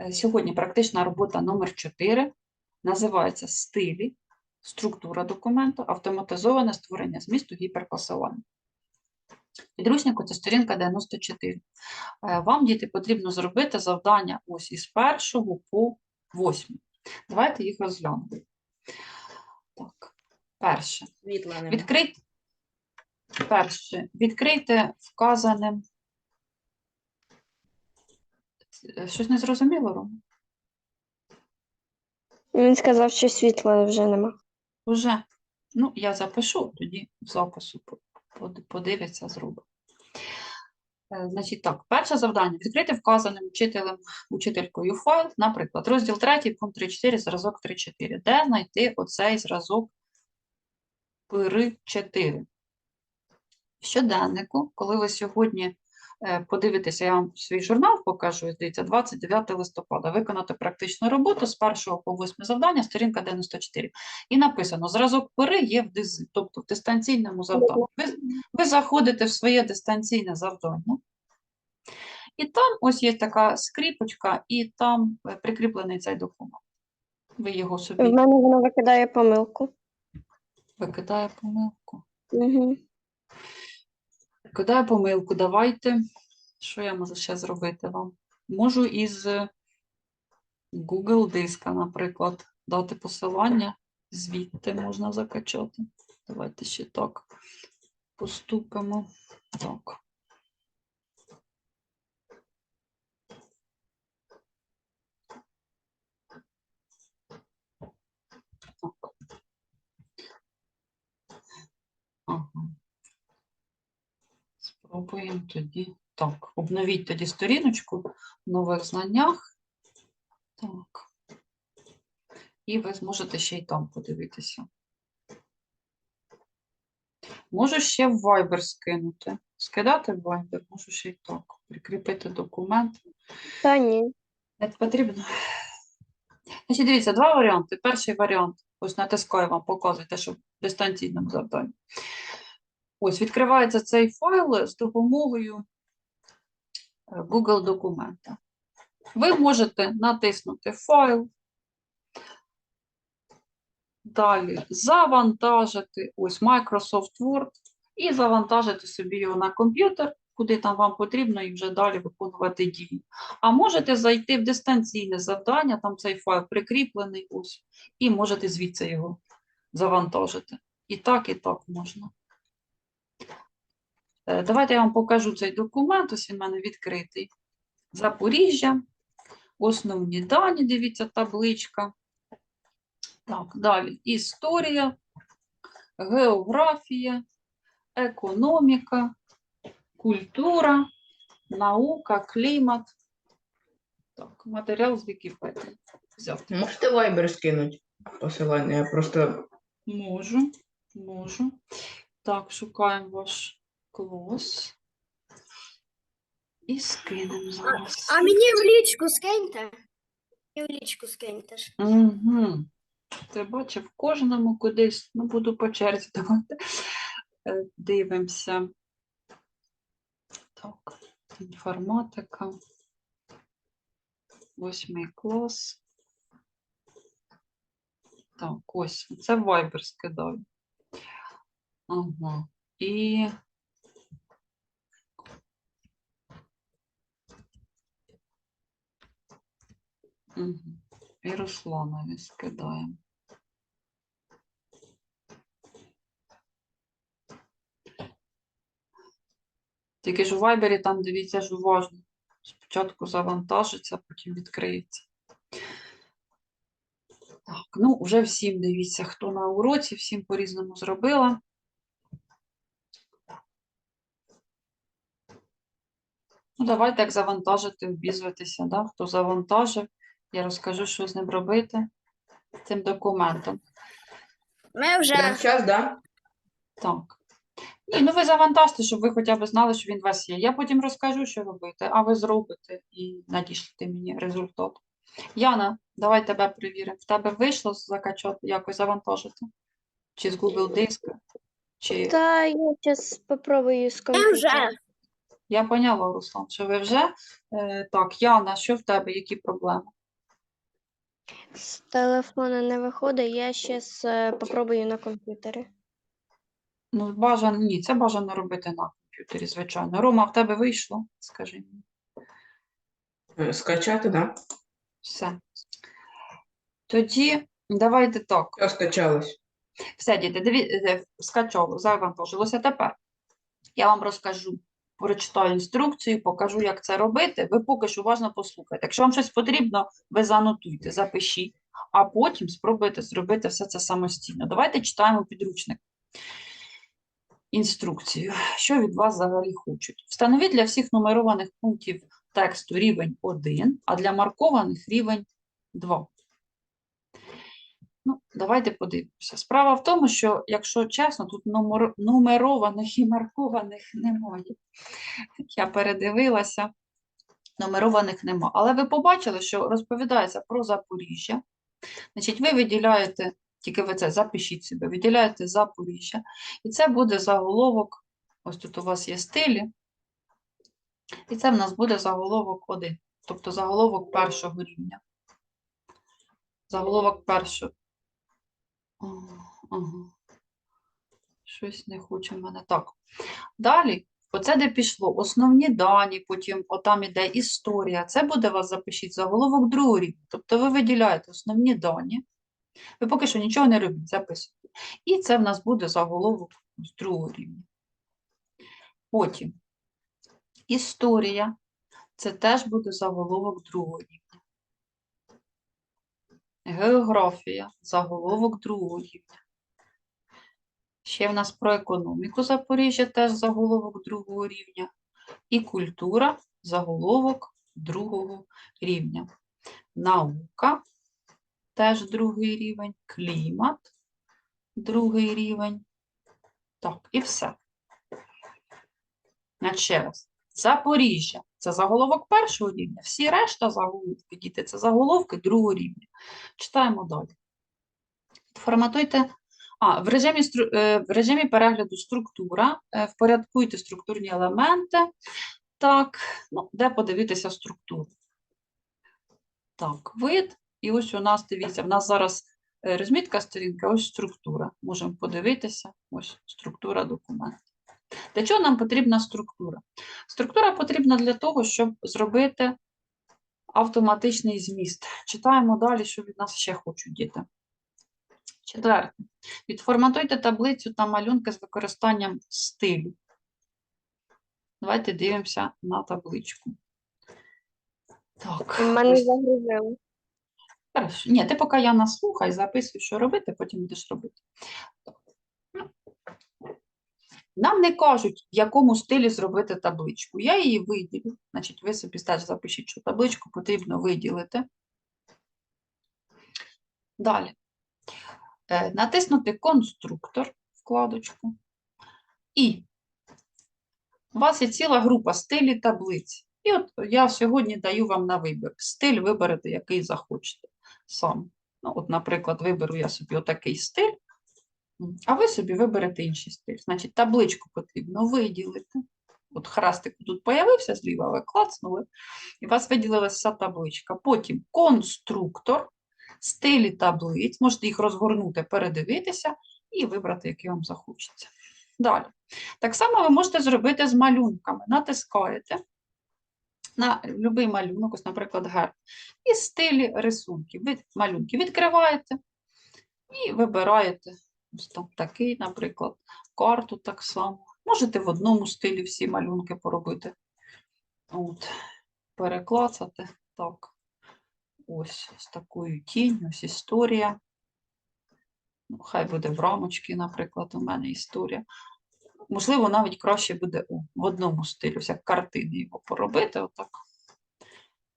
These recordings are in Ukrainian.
Е, Сьогодні практична робота номер 4 називається стилі, структура документу, автоматизоване створення змісту гіперпосилання. Підручнику це сторінка 94. Е, Вам, діти, потрібно зробити завдання ось із першого по восьмий. Давайте їх розглянемо. Так, перше. Відкрийте, перше, відкрийте вказаним. Щось не зрозуміло, Рома? Він сказав, що світла вже нема. Уже. Ну, я запишу, тоді в запису подивиться, зробить. Е, Значить так, перше завдання. Відкрити вказаним учителем, учителькою файл, наприклад, розділ 3, пункт 3.4, зразок 3.4. Де знайти оцей зразок пири 4? В щоденнику, коли ви сьогодні е, подивитеся, я вам свій журнал покажу, дивіться, 29 листопада, виконати практичну роботу з 1 по 8 завдання, сторінка 94. І написано, зразок пири є в ДИЗ, тобто в дистанційному завданні. Ви, ви заходите в своє дистанційне завдання, і там ось є така скріпочка, і там е, прикріплений цей документ. Ви його В собі мене воно викидає помилку. викидає помилку. Угу. Викидає помилку, давайте. Що я можу ще зробити вам? Можу із Google диска, наприклад, дати посилання, звідти можна закачати. Давайте ще так поступимо. Так. Так. Спробуємо тоді. Так, обновіть тоді сторіночку в нових знаннях. Так. І ви зможете ще й там подивитися. Можу ще в Viber скинути. Скидати в Viber, можу ще й так. Прикріпити документ. Та ні. Не потрібно. Значить, дивіться, два варіанти. Перший варіант, ось натискаю вам, показує те, що в дистанційному завданні. Ось відкривається цей файл з допомогою е, Google документа. Ви можете натиснути файл, далі завантажити ось Microsoft Word і завантажити собі його на комп'ютер, куди там вам потрібно, і вже далі виконувати дії. А можете зайти в дистанційне завдання, там цей файл прикріплений ось, і можете звідси його завантажити. І так, і так можна. Е, Давайте я вам покажу цей документ, ось він в мене відкритий. Запоріжжя, основні дані, дивіться, табличка. Так, далі історія, географія, економіка, культура, наука, клімат. Так, матеріал з Вікіпедії. Взяв. Можете Viber скинути посилання? Я просто Можу, можу. Так, шукаємо ваш клос. І скинемо зараз. А мені в лічку скиньте. І в лічку скиньте ж. Угу. Ти бачив, кожному кудись, ну, буду по черзі давати. Е, Дивимося. Так, інформатика. Восьмий клас. Так, ось, це Viber скидаю. Ага. І І Русланові скидаємо. Тільки ж у Вайбері там дивіться ж уважно. Спочатку завантажиться, потім відкриється. Так, ну вже всім дивіться, хто на уроці, всім по-різному зробила. Ну, давайте як завантажити, обізватися, да? хто завантажив. Я розкажу, що з ним робити, з цим документом. Ми вже прямо зараз, да? Так. Ні, ну ви завантажте, щоб ви хоча б знали, що він у вас є. Я потім розкажу, що робити, а ви зробите і надішлете мені результат. Яна, давай тебе перевіримо. В тебе вийшло закачати, якось завантажити? Чи з Google диска? Чи... Та я зараз спробую з ми вже Я поняла, Руслан, що ви вже. Е, так, Яна, що в тебе, які проблеми? З телефона не виходить, я ще попробую на комп'ютері. Ну, бажано, ні, це бажано робити на комп'ютері, звичайно. Рома, в тебе вийшло? Скажи мені. Е, Скачати, да? Все. Тоді давайте так. Все скачалось. Все, діти, диві... скачало, завантажилося тепер. Я вам розкажу, прочитаю інструкцію, покажу, як це робити. Ви поки що уважно послухайте. Якщо вам щось потрібно, ви занотуйте, запишіть, а потім спробуйте зробити все це самостійно. Давайте читаємо підручник. Інструкцію. Що від вас взагалі хочуть? Встановіть для всіх нумерованих пунктів тексту рівень 1, а для маркованих рівень 2. Ну, давайте подивимося. Справа в тому, що, якщо чесно, тут номер... нумерованих і маркованих немає. Я передивилася, нумерованих нема. Але ви побачили, що розповідається про Запоріжжя. Значить, ви виділяєте, тільки ви це запишіть собі, виділяєте Запоріжжя. І це буде заголовок. Ось тут у вас є стилі. І це в нас буде заголовок 1, тобто заголовок першого рівня. Заголовок першого. Ага. Щось не хоче в мене. Так. Далі, оце де пішло. Основні дані, потім отам іде історія. Це буде вас запишіть заголовок другого рівня. Тобто ви виділяєте основні дані. Ви поки що нічого не робіть, записуйте. І це в нас буде заголовок з другого рівня. Потім історія. Це теж буде заголовок другого рівня. Географія, заголовок другого рівня. Ще в нас про економіку Запоріжжя, теж заголовок другого рівня. І культура, заголовок другого рівня. Наука, теж другий рівень. Клімат, другий рівень. Так, і все. Ще раз. Запоріжжя це заголовок першого рівня, всі решта заголовки, діти, це заголовки другого рівня. Читаємо далі. Форматуйте. А, в режимі, е, в режимі перегляду структура, е, впорядкуйте структурні елементи. Так, ну, де подивитися структуру? Так, вид. І ось у нас, дивіться, в нас зараз е, розмітка сторінка, ось структура. Можемо подивитися, ось структура документу. Для чого нам потрібна структура? Структура потрібна для того, щоб зробити автоматичний зміст. Читаємо далі, що від нас ще хочуть діти. Четверте. Відформатуйте таблицю та малюнки з використанням стилю. Давайте дивимося на табличку. Так, мене ось загрузило. Хорошо. Ні, ти поки я наслухай, записуй, що робити, потім будеш робити. Нам не кажуть, в якому стилі зробити табличку. Я її виділю. Значить, ви собі теж запишіть, що табличку потрібно виділити. Далі. Е, Натиснути конструктор, вкладочку. І у вас є ціла група стилі таблиць. І от я сьогодні даю вам на вибір. Стиль виберете, який захочете сам. Ну, от, наприклад, виберу я собі отакий стиль, а ви собі виберете інший стиль. Значить, табличку потрібно виділити. От хрестик тут появився зліва, ви клацнули, і у вас виділилася вся табличка. Потім конструктор, стилі таблиць, можете їх розгорнути, передивитися і вибрати, який вам захочеться. Далі. Так само ви можете зробити з малюнками. Натискаєте на будь-який малюнок, ось, наприклад, герб, і стилі рисунків. Ви малюнки відкриваєте і вибираєте ось там такий, наприклад, карту так само. Можете в одному стилі всі малюнки поробити. От, переклацати. Так. Ось з такою тінь, ось історія. Ну, хай буде в рамочці, наприклад, у мене історія. Можливо, навіть краще буде о, в одному стилі, ось як картини його поробити. Отак.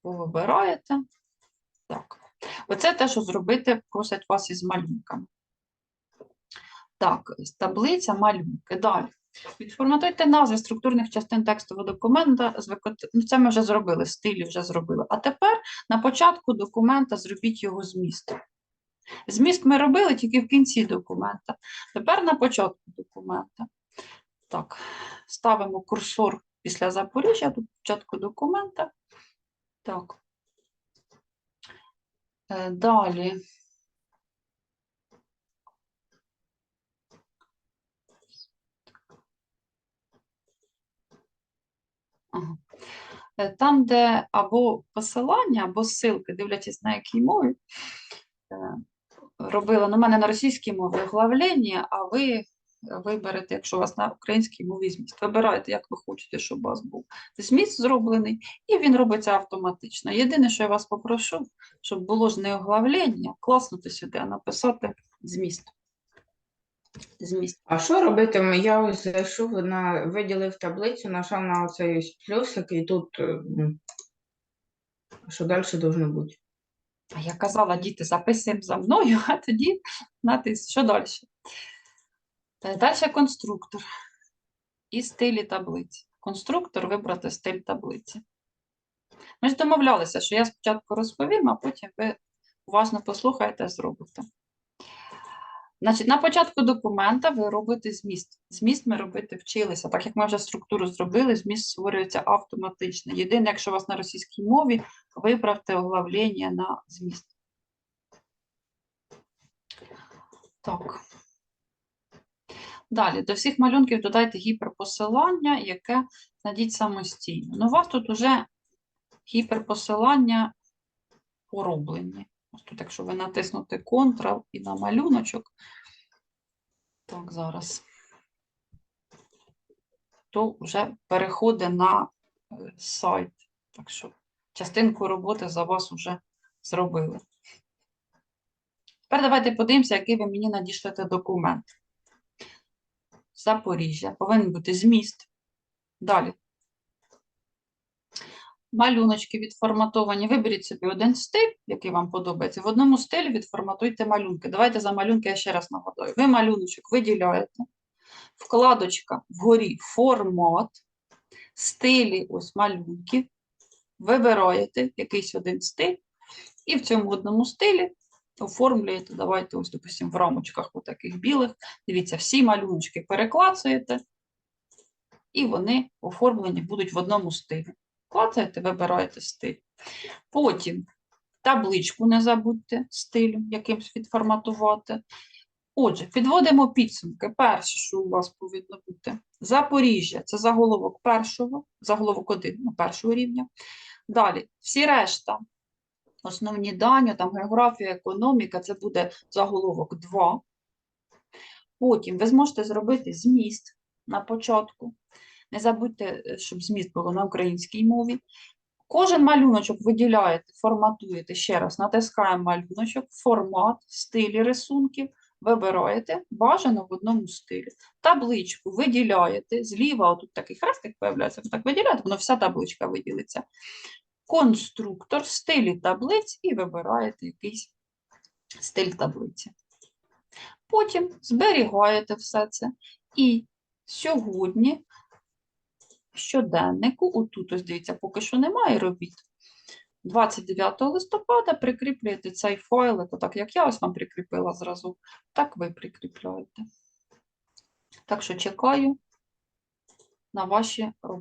Ви вибираєте. Так. Оце те, що зробити, просять вас із малюнками. Так, таблиця, малюнки. Далі. Відформатуйте назви структурних частин текстового документа. ну, Це ми вже зробили, стилі вже зробили. А тепер на початку документа зробіть його зміст. Зміст ми робили тільки в кінці документа. Тепер на початку документа. Так, ставимо курсор після Запоріжжя, тут початку документа. Так. Е, Далі. Е, Там, де або посилання, або ссылки, дивлячись на якій мові, е, робила на мене на російській мові оглавлення, а ви виберете, якщо у вас на українській мові зміст. Вибирайте, як ви хочете, щоб у вас був зміст зроблений, і він робиться автоматично. Єдине, що я вас попрошу, щоб було ж не оглавлення, класнути сюди, а написати зміст. Зміст. А що робити? Я ось зайшов на виділив таблицю, нажав на оцей плюсик, і тут е, м, що далі должно бути? А я казала, діти, записуємо за мною, а тоді натис. Що далі? Далі конструктор і стилі таблиці. Конструктор вибрати стиль таблиці. Ми ж домовлялися, що я спочатку розповім, а потім ви уважно послухаєте, зробите. Значить, на початку документа ви робите зміст. Зміст ми робити вчилися. Так як ми вже структуру зробили, зміст створюється автоматично. Єдине, якщо у вас на російській мові, виправте оглавлення на зміст. Так. Далі, до всіх малюнків додайте гіперпосилання, яке знайдіть самостійно. Ну, у вас тут вже гіперпосилання пороблені. Ось тут, якщо ви натиснути Ctrl і на малюночок, так, зараз, то вже переходить на е, сайт. Так що частинку роботи за вас вже зробили. Тепер давайте подивимося, який ви мені надішлете документ. Запоріжжя. Повинен бути зміст. Далі. Малюночки відформатовані. Виберіть собі один стиль, який вам подобається. В одному стилі відформатуйте малюнки. Давайте за малюнки я ще раз нагадаю. Ви малюночок виділяєте. Вкладочка вгорі формат, стилі ось малюнків. Вибираєте якийсь один стиль. І в цьому одному стилі оформлюєте, давайте ось, допустимо, в рамочках отаких білих. Дивіться, всі малюночки переклацуєте, і вони оформлені будуть в одному стилі. Клацаєте, вибираєте стиль. Потім табличку не забудьте стилю якимсь відформатувати. Отже, підводимо підсумки. Перше, що у вас повинно бути. Запоріжжя це заголовок першого, заголовок один, ну, першого рівня. Далі, всі решта, основні дані, там географія, економіка, це буде заголовок 2. Потім ви зможете зробити зміст на початку. Не забудьте, е, щоб зміст було на українській мові. Кожен малюночок виділяєте, форматуєте ще раз, натискаємо малюночок, формат, стилі рисунків, вибираєте, бажано в одному стилі. Табличку виділяєте, зліва, отут такий хрестик появляється, ви так виділяєте, воно вся табличка виділиться. Конструктор, стилі таблиць і вибираєте якийсь стиль таблиці. Потім зберігаєте все це. І сьогодні щоденнику, отут, ось дивіться, поки що немає робіт. 29 листопада прикріплюєте цей файлик, так як я ось вам прикріпила зразу, так ви прикріпляєте. Так що чекаю на ваші роботи.